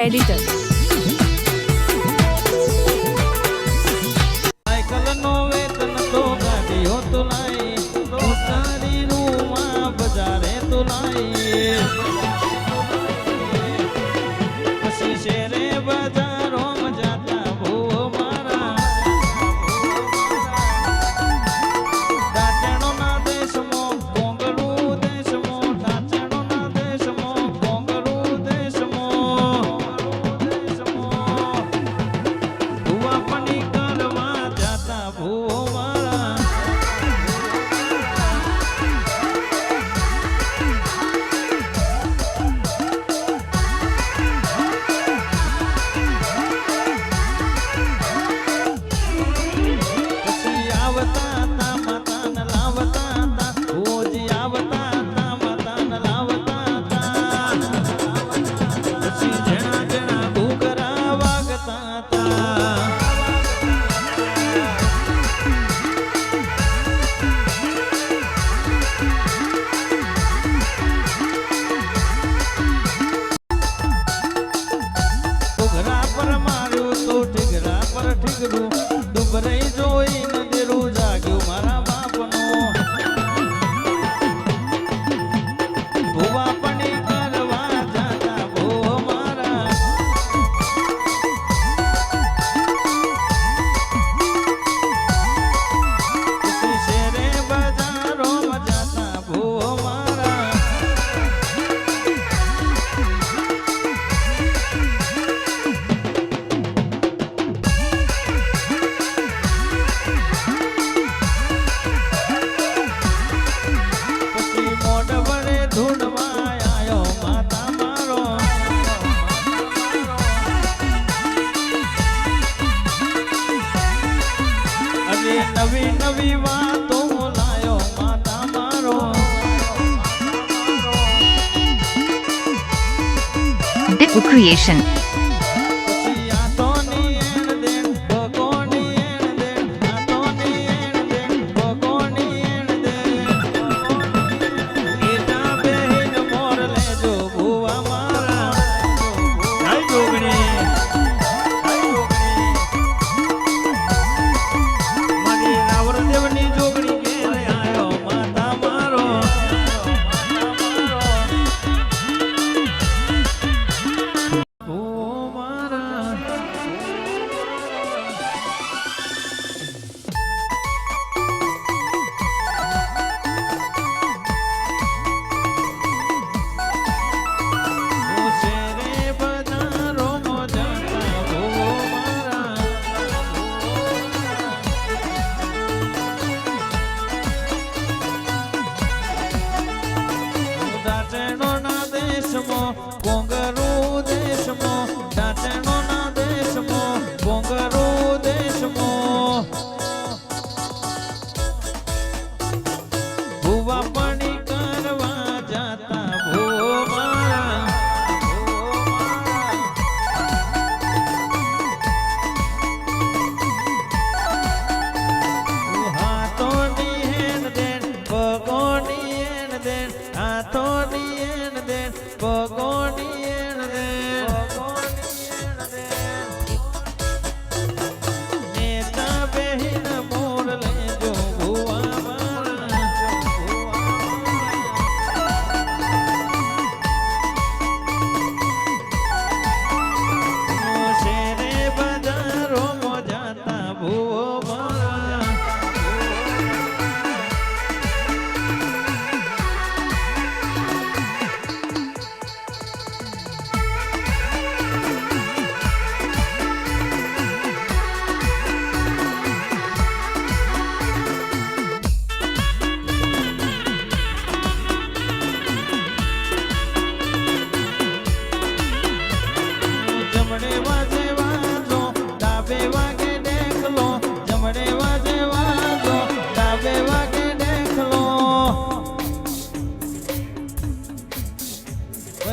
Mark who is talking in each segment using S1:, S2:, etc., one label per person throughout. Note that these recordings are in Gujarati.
S1: editor.
S2: possible. creation.
S1: ભુવા કરવા જાતા ભો મારા. હાથોની દેન પગોની હેન દેન હાથોની હેન દેન પગોની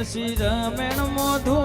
S1: પછી રમેણ મોધું